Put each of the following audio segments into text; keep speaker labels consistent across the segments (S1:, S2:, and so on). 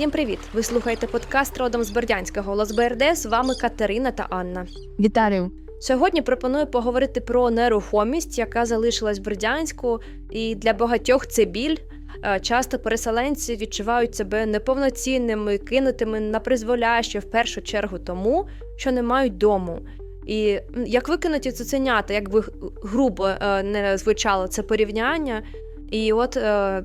S1: Всім привіт! Ви слухаєте подкаст родом з Бердянська Голос БРД. З вами Катерина та Анна.
S2: Вітаю.
S1: Сьогодні пропоную поговорити про нерухомість, яка залишилась в Бердянську, і для багатьох це біль. Е, Часто переселенці відчувають себе неповноцінними, кинутими на призволяще в першу чергу тому, що не мають дому. І як викинуті цуценята, як би грубо е, не звучало це порівняння. І от е,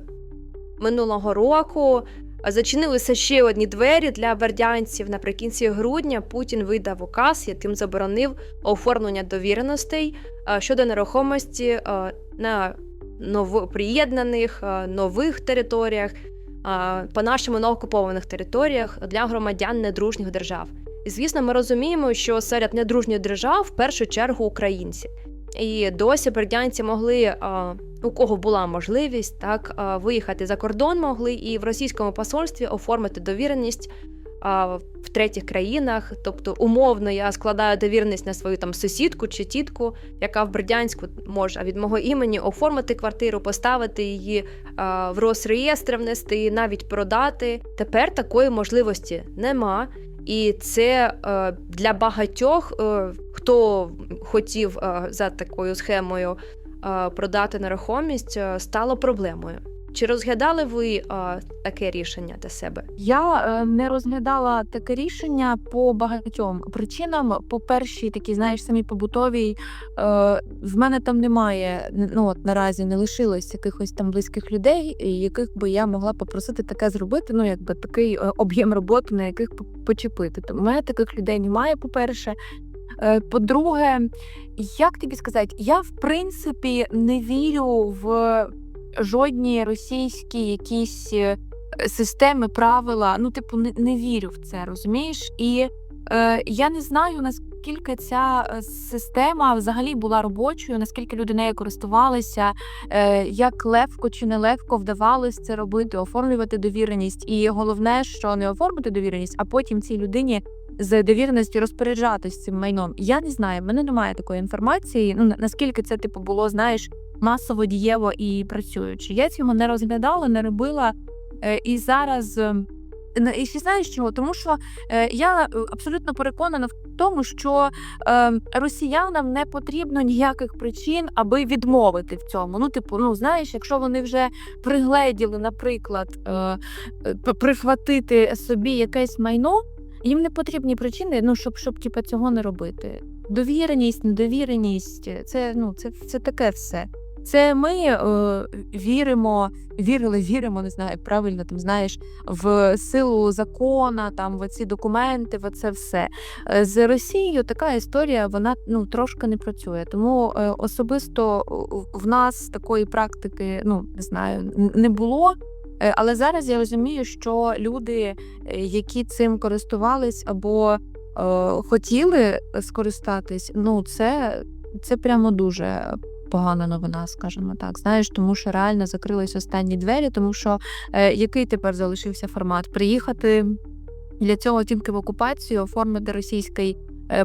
S1: минулого року зачинилися ще одні двері для бердянців. Наприкінці грудня Путін видав указ, яким заборонив оформлення довіреностей е, щодо нерухомості е, на новоприєднаних е, нових територіях, е, по нашим неокупованих територіях для громадян недружніх держав. І звісно, ми розуміємо, що серед недружніх держав в першу чергу українці. І досі бердянці могли, е, у кого була можливість, так е, виїхати за кордон могли і в російському посольстві оформити довіреність е, в третіх країнах. Тобто, умовно, я складаю довіреність на свою там сусідку чи тітку, яка в Бердянську може від мого імені оформити квартиру, поставити її в Росреєстр внести, навіть продати. Тепер такої можливості нема. І це для багатьох, хто хотів е, за такою схемою е, продати нерухомість, е, стало проблемою. Чи розглядали ви таке рішення для себе?
S2: Я не розглядала таке рішення по багатьом причинам. По першій, такій, знаєш, самій побутовій, в мене там немає. Ну от наразі не лишилось якихось там близьких людей, яких би я могла попросити таке зробити. Ну, якби такий об'єм роботи, на яких почепити. Тому в мене таких людей немає. По перше. Е, По-друге, як тобі сказати, я в принципі не вірю в жодні російські якісь е, системи, правила. Ну, типу, не, не вірю в це, розумієш? І е, я не знаю, наскільки ця е, система взагалі була робочою, наскільки люди нею користувалися, е, як легко чи не легко вдавалось це робити, оформлювати довіреність. І головне, що не оформити довіреність, а потім цій людині. З довіреності розпоряджатись цим майном. Я не знаю, в мене немає такої інформації. Ну наскільки це типу було, знаєш, масово дієво і працюючи. Я цього не розглядала, не робила. Е, І зараз е, і ще знаєш чого? Тому що е, я е, абсолютно переконана в тому, що е, росіянам не потрібно ніяких причин, аби відмовити в цьому. Ну, типу, ну знаєш, якщо вони вже пригледіли, наприклад, е, прихватити собі якесь майно, їм не потрібні причини, ну щоб щоб типу, цього не робити. Довіреність, недовіреність це ну це, це таке все. Це ми е, віримо, вірили, віримо, не знаю, правильно там знаєш, в силу закона, там в ці документи, в це все. Е, З Росією така історія, вона ну трошки не працює. Тому е, особисто в- в нас такої практики, ну не знаю, не було. Е, Але зараз я розумію, що люди, е, які цим користувались або е, хотіли скористатись, ну це, це прямо дуже погана новина, скажімо так. Знаєш, тому що реально закрились останні двері, тому що який тепер залишився формат? Приїхати для цього тільки в окупацію, оформити російський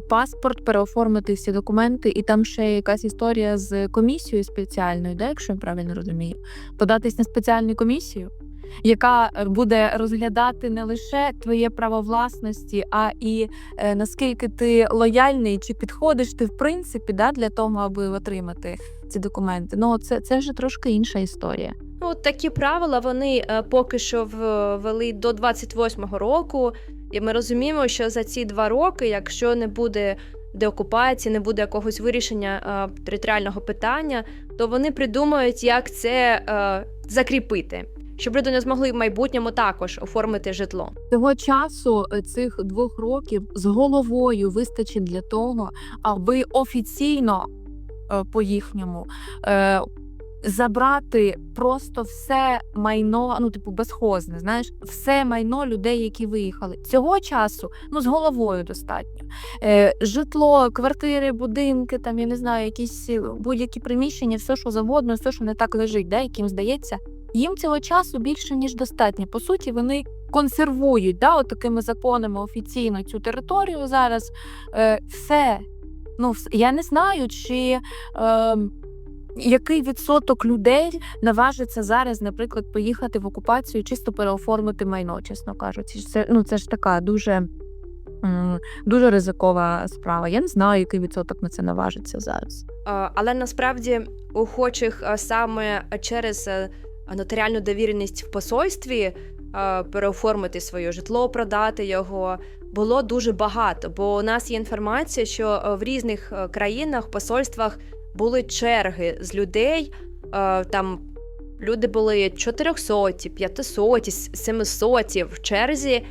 S2: паспорт, переоформити всі документи, і там ще якась історія з комісією спеціальною, да, якщо я правильно розумію, податись на спеціальну комісію. Яка е, буде розглядати не лише твоє право власності, а і е, наскільки ти лояльний, чи підходиш ти в принципі да, для того, аби отримати ці документи. Ну це, це вже трошки інша історія.
S1: Ну, такі правила вони е, поки що ввели до 28-го року, і ми розуміємо, що за ці два роки, якщо не буде деокупації, не буде якогось вирішення е, територіального питання, то вони придумають, як це е, закріпити, щоб люди не змогли в майбутньому також оформити житло.
S2: Цього часу е, цих двох років з головою вистачить для того, аби офіційно е, по їхньому е, забрати просто все майно, ну типу безхозне, знаєш, все майно людей, які виїхали. Цього часу ну з головою достатньо. Е, житло, квартири, будинки, там я не знаю, якісь е, будь-які приміщення, все, що завгодно, все, що не так лежить, да, яким здається. Їм цього часу більше ніж достатньо. По суті, вони консервують да, от такими законами офіційно цю територію зараз. Е, все. Ну, я не знаю, чи е, Який відсоток людей наважиться зараз, наприклад, поїхати в окупацію, чисто переоформити майно, чесно кажучи. Це ну це ж така дуже, дуже ризикова справа. Я не знаю, який відсоток на це наважиться зараз.
S1: Але насправді охочих саме через е, нотаріальну довіреність в посольстві переоформити своє житло, продати його. Було дуже багато, бо у нас є інформація, що е, в різних е, країнах, посольствах були черги з людей. е, Там люди були 400, 500, 700 в черзі,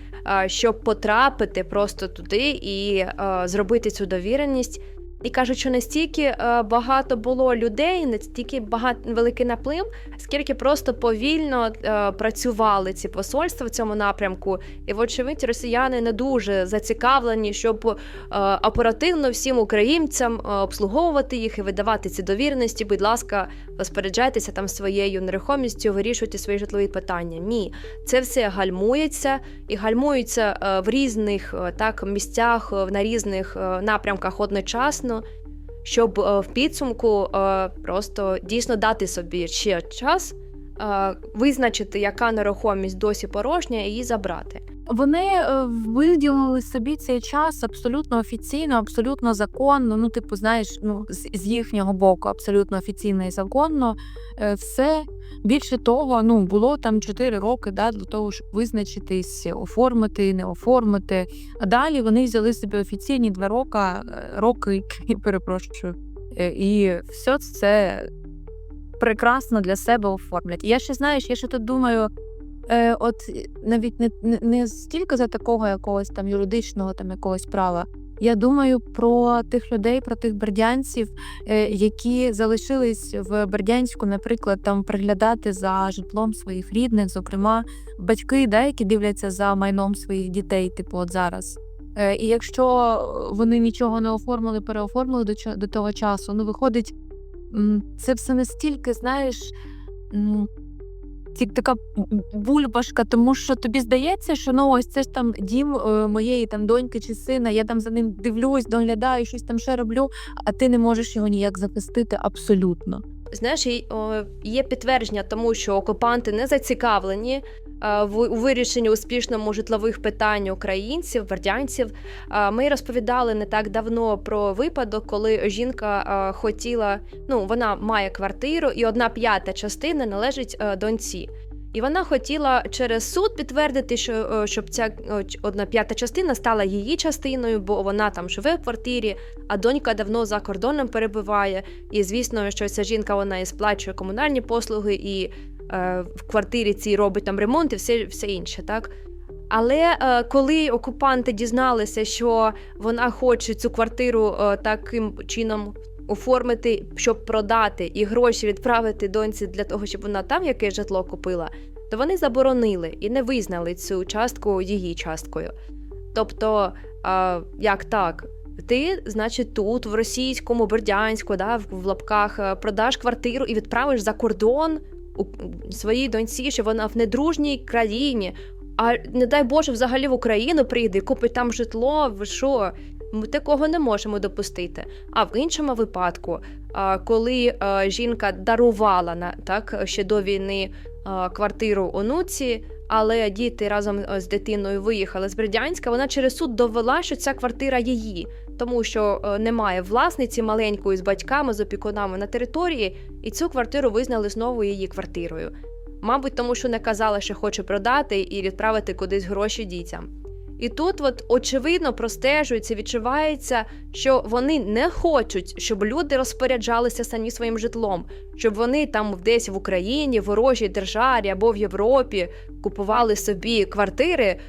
S1: е, щоб потрапити просто туди і е, зробити цю довіреність. І кажуть, що настільки е, багато було людей, настільки багато великий наплив, скільки просто повільно е, працювали ці посольства в цьому напрямку. І, вочевидь, росіяни не дуже зацікавлені, щоб е, оперативно всім українцям обслуговувати їх і видавати ці довіреності. Будь ласка, розпоряджайтеся там своєю нерухомістю, вирішуйте свої житлові питання. Ні, це все гальмується і гальмується в різних так місцях, на різних напрямках одночасно щоб е, в підсумку е, просто дійсно дати собі ще час, е, визначити, яка нерухомість досі порожня, і її забрати.
S2: Вони е, виділили собі цей час абсолютно офіційно, абсолютно законно. Ну, типу, знаєш, ну з, їхнього боку, абсолютно офіційно і законно. Е, Все більше того, ну було там 4 роки да, для того, щоб визначитись, оформити, не оформити. А далі вони взяли собі офіційні 2 роки, е, роки, перепрошую. Е, І все це прекрасно для себе оформлять. І я ще знаєш, я ще тут думаю. Е, от е, навіть не, не, не стільки за такого якогось там юридичного там якогось права. Я думаю про тих людей, про тих бердянців, е, які залишились в Бердянську, наприклад, там приглядати за житлом своїх рідних, зокрема, батьки, да, які дивляться за майном своїх дітей, типу, от зараз. Е, і якщо вони нічого не оформили, переоформили до, до того часу, ну виходить, це все настільки, знаєш. Така бульбашка, тому що тобі здається, що ну ось це ж там дім е, моєї там доньки чи сина, я там за ним дивлюсь, доглядаю, щось там ще роблю, а ти не можеш його ніяк захистити абсолютно.
S1: Знаєш, є підтвердження тому, що окупанти не зацікавлені у вирішенні успішному житлових питань українців, бердянців. Е, Ми розповідали не так давно про випадок, коли жінка е, хотіла, ну вона має квартиру, і одна п'ята частина належить е, доньці. І вона хотіла через суд підтвердити, що е, щоб ця е, одна п'ята частина стала її частиною, бо вона там живе в квартирі, а донька давно за кордоном перебуває. І звісно, що ця жінка вона і сплачує комунальні послуги, і е, в квартирі цій робить там ремонт і все, все інше, так. Але е, коли окупанти дізналися, що вона хоче цю квартиру е, таким чином оформити, щоб продати і гроші відправити доньці для того, щоб вона там якесь житло купила, то вони заборонили і не визнали цю частку її часткою. Тобто, е, як так? Ти, значить, тут, в російському, бердянську, да, в, лапках е, продаш квартиру і відправиш за кордон своїй доньці, що вона в недружній країні. А не дай Боже, взагалі в Україну прийде і купить там житло. Ви що? Ми такого не можемо допустити. А в іншому випадку, коли жінка дарувала на так ще до війни квартиру онуці, але діти разом з дитиною виїхали з Бердянська, вона через суд довела, що ця квартира її, тому що е, немає власниці маленької з батьками, з опікунами на території, і цю квартиру визнали знову її квартирою. Мабуть, тому що не казала, що хоче продати і відправити кудись гроші дітям. І тут, от очевидно, простежується, відчувається, що вони не хочуть, щоб люди розпоряджалися самі своїм житлом, щоб вони там десь в Україні, ворожій державі або в Європі купували собі квартири.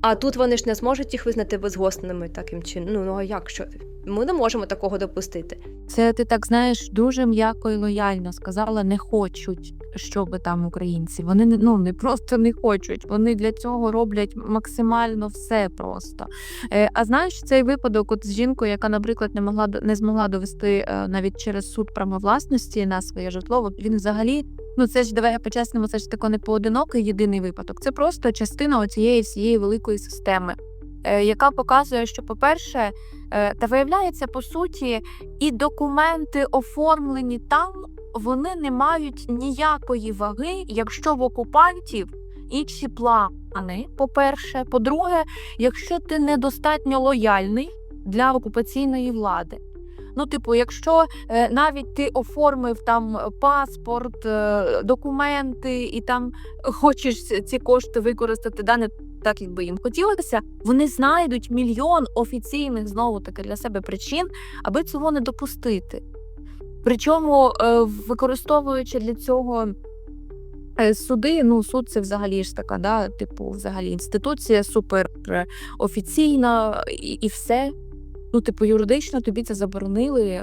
S1: А тут вони ж не зможуть їх визнати безгосними таким чином. Ну, ну а як що? Ми не можемо такого допустити.
S2: Це ти так знаєш дуже м'яко і лояльно сказала, не хочуть, щоб там українці. Вони не ну не просто не хочуть. Вони для цього роблять максимально все просто. Е, а знаєш цей випадок, от з жінкою, яка, наприклад, не могла не змогла довести е, навіть через суд право власності на своє житло. Він взагалі. Ну, це ж давай по-чесному, це ж тако не поодинокий єдиний випадок. Це просто частина оцієї всієї великої системи, е, яка показує, що, по-перше, е, та виявляється, по суті, і документи оформлені там, вони не мають ніякої ваги, якщо в окупантів інші плани. По-перше, по-друге, якщо ти недостатньо лояльний для окупаційної влади. Ну, типу, якщо е, навіть ти оформив там паспорт, е, документи і там хочеш ці кошти використати, да, не так, як би їм хотілося, вони знайдуть мільйон офіційних знову таки для себе причин, аби цього не допустити. Причому, е, використовуючи для цього суди, ну суд це взагалі ж така, да, типу, взагалі інституція супер офіційна і, і все. Ну, типу, юридично тобі це заборонили,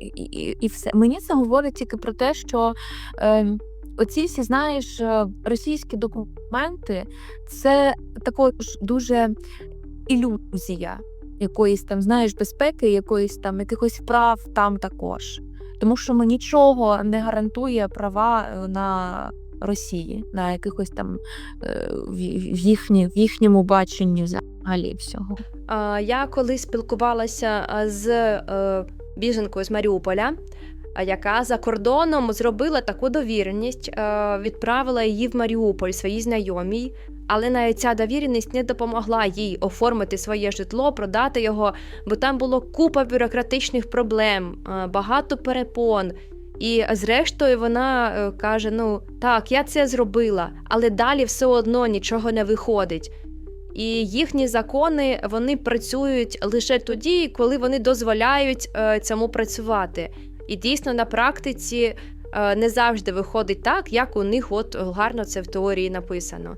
S2: і, і, і все. Мені це говорить тільки про те, що е, оці всі, знаєш, е, російські документи це також дуже ілюзія якоїсь там, знаєш, безпеки, якоїсь там якихось прав там також. Тому що ми нічого не гарантує права е, на Росії, на якихось там е, в, їхні, в їхньому баченні взагалі всього.
S1: Я колись спілкувалася з е, біженкою з Маріуполя, яка за кордоном зробила таку довіреність, е, відправила її в Маріуполь своїй знайомій. Але навіть ця довіреність не допомогла їй оформити своє житло, продати його, бо там було купа бюрократичних проблем, е, багато перепон. І зрештою вона каже: Ну так, я це зробила, але далі все одно нічого не виходить. І їхні закони вони працюють лише тоді, коли вони дозволяють е, цьому працювати. І дійсно на практиці е, не завжди виходить так, як у них от гарно це в теорії написано.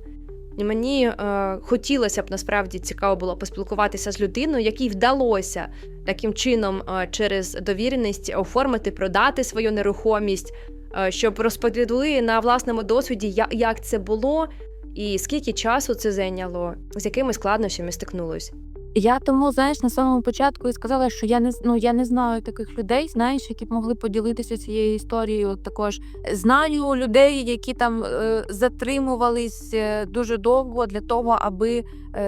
S1: Мені е, хотілося б насправді цікаво було поспілкуватися з людиною, якій вдалося таким чином е, через довіреність оформити, продати свою нерухомість, е, щоб розповіли на власному досвіді, я- як це було, і скільки часу це зайняло, з якими складнощами стикнулось.
S2: Я тому, знаєш, на самому початку і сказала, що я не ну, я не знаю таких людей, знаєш, які б могли поділитися цією історією. Також знаю людей, які там е, затримувались е, дуже довго для того, аби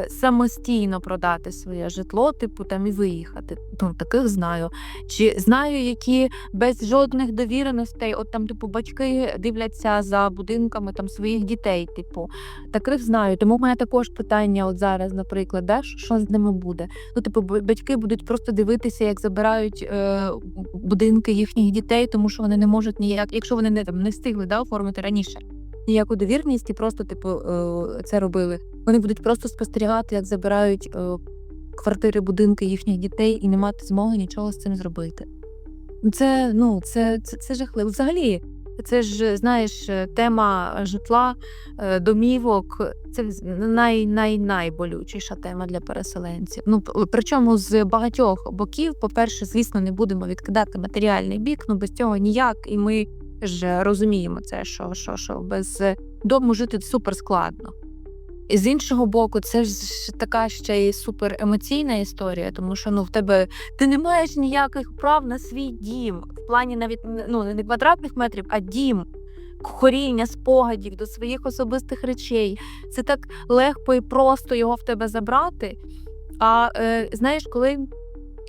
S2: самостійно продати своє житло, типу там і виїхати. Ну, таких знаю. Чи знаю, які без жодних довіреностей, от там, типу, батьки дивляться за будинками там своїх дітей, типу. Таких знаю. Тому в мене також питання, от зараз, наприклад, що- що з ними буде. Ну, типу, батьки будуть просто дивитися, як забирають е, будинки їхніх дітей, тому що вони не можуть ніяк, якщо вони не там не встигли да, оформити раніше ніяку довірність і просто, типу, е, це робили. Вони будуть просто спостерігати, як забирають е, квартири, будинки їхніх дітей і не мати змоги нічого з цим зробити. Це ну це, це, це жахливо. Взагалі, це ж знаєш, е, тема житла, домівок. Це най, най, найболючіша тема для переселенців. Ну причому з багатьох боків, по-перше, звісно, не будемо відкидати матеріальний бік. Ну без цього ніяк. І ми ж розуміємо це, що, що, що без дому жити супер складно. І з іншого боку, це ж така ще й супер емоційна історія, тому що ну в тебе ти не маєш ніяких прав на свій дім в плані навіть ну не квадратних метрів, а дім. Коріння спогадів до своїх особистих речей. Це так легко і просто його в тебе забрати. А е, знаєш, коли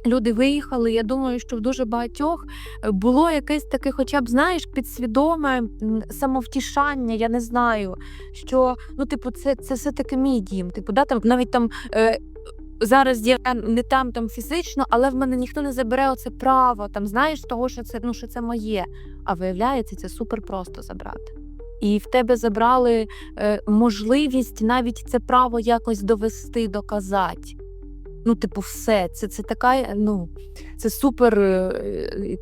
S2: люди виїхали, я думаю, що в дуже багатьох е, було якесь таке, хоча б знаєш, підсвідоме самовтішання, я не знаю, що ну, типу, це, це все таки мій дім. Типу, да, там навіть там. Е, Зараз я не там там фізично, але в мене ніхто не забере оце право, там знаєш, того, що це ну що це моє. А виявляється, це супер просто забрати. І в тебе забрали е, можливість навіть це право якось довести, доказати. Ну, типу, все. Це, це така, ну, це супер е,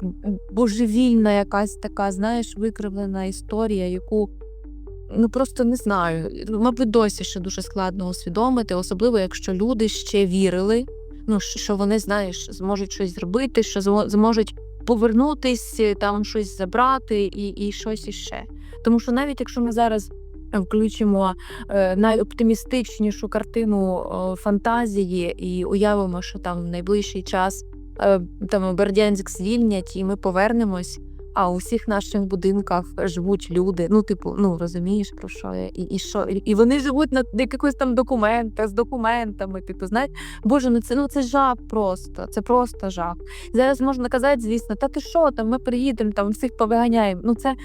S2: божевільна якась така, знаєш, викривлена історія, яку ну просто не знаю. Ну, Мабуть, досі ще дуже складно усвідомити, особливо якщо люди ще вірили, ну, що вони, знаєш, зможуть щось зробити, що зможуть повернутись, е, там щось забрати і, і щось іще. Тому що навіть якщо ми зараз включимо е, найоптимістичнішу картину фантазії і уявимо, що там в найближчий час е, там Бердянськ звільнять, і ми повернемось. А у всіх наших будинках живуть люди. Ну, типу, ну розумієш про що я? І, і що? І, вони живуть на якихось там документах з документами. Типу, знаєш, боже, ну це ну це жах просто. Це просто жах. Зараз можна казати, звісно, та ти що там, ми приїдемо, там всіх повиганяємо. Ну це,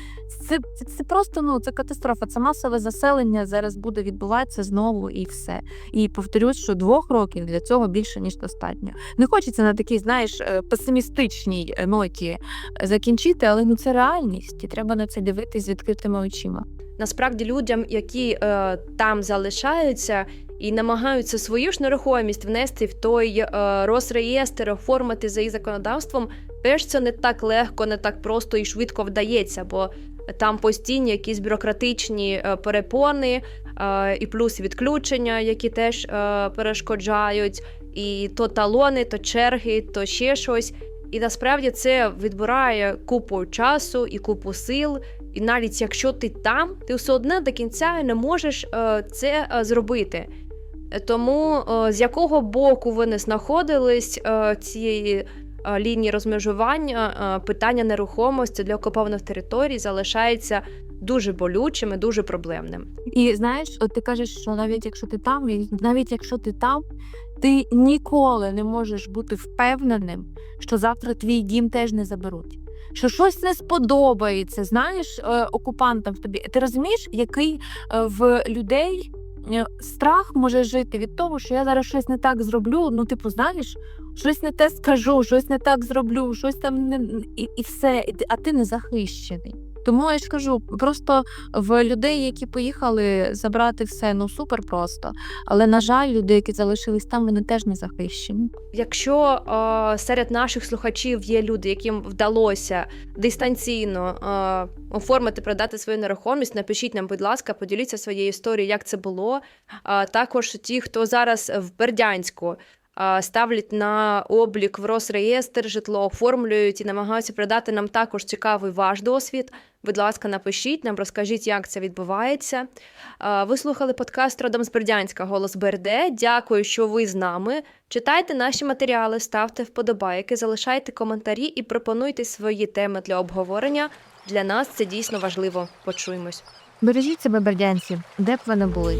S2: це, це, це просто ну це катастрофа. Це масове заселення зараз буде відбуватися знову і все. І повторюсь, що двох років для цього більше ніж достатньо. Не хочеться на такій, знаєш, е, песимістичній е, ноті е, закінчити, але ну це реальність, і треба на це дивитись з відкритими очима.
S1: Насправді людям, які е, там залишаються і намагаються свою ж нерухомість внести в той е, Росреєстр, оформити за їх законодавством, теж це не так легко, не так просто і швидко вдається, бо там постійні якісь бюрократичні е, перепони, е, і плюс відключення, які теж е, перешкоджають, і то талони, то черги, то ще щось. І насправді це відбирає купу часу і купу сил. І навіть якщо ти там, ти все одно до кінця не можеш е, це е, зробити. Тому е, з якого боку ви не знаходились цієї лінії розмежування, питання нерухомості для окупованих територій залишається дуже болючим і дуже проблемним.
S2: І знаєш, от ти кажеш, що навіть якщо ти там, і навіть якщо ти там, ти ніколи не можеш бути впевненим, що завтра твій дім теж не заберуть. Що щось не сподобається, знаєш, е, окупантам в тобі. Ти розумієш, який е, в людей е, страх може жити від того, що я зараз щось не так зроблю. Ну, типу, знаєш, щось не те скажу, щось не так зроблю, щось там не і, і все, а ти не захищений. Тому я ж кажу, просто в людей, які поїхали забрати все, ну супер просто. Але на жаль, люди, які залишились там, вони теж не захищені.
S1: Якщо е, серед наших слухачів є люди, яким вдалося дистанційно е, оформити, продати свою нерухомість, напишіть нам, будь ласка, поділіться своєю історією, як це було. А також ті, хто зараз в Бердянську ставлять на облік в Росреєстр житло, оформлюють і намагаються продати нам також цікавий ваш досвід. Будь ласка, напишіть нам, розкажіть, як це відбувається. Ви слухали подкаст Родом з Бердянська Голос БРД. Дякую, що ви з нами. Читайте наші матеріали, ставте вподобайки, залишайте коментарі і пропонуйте свої теми для обговорення. Для нас це дійсно важливо. Почуємось.
S2: Бережіть себе, бердянці, де б ви не були.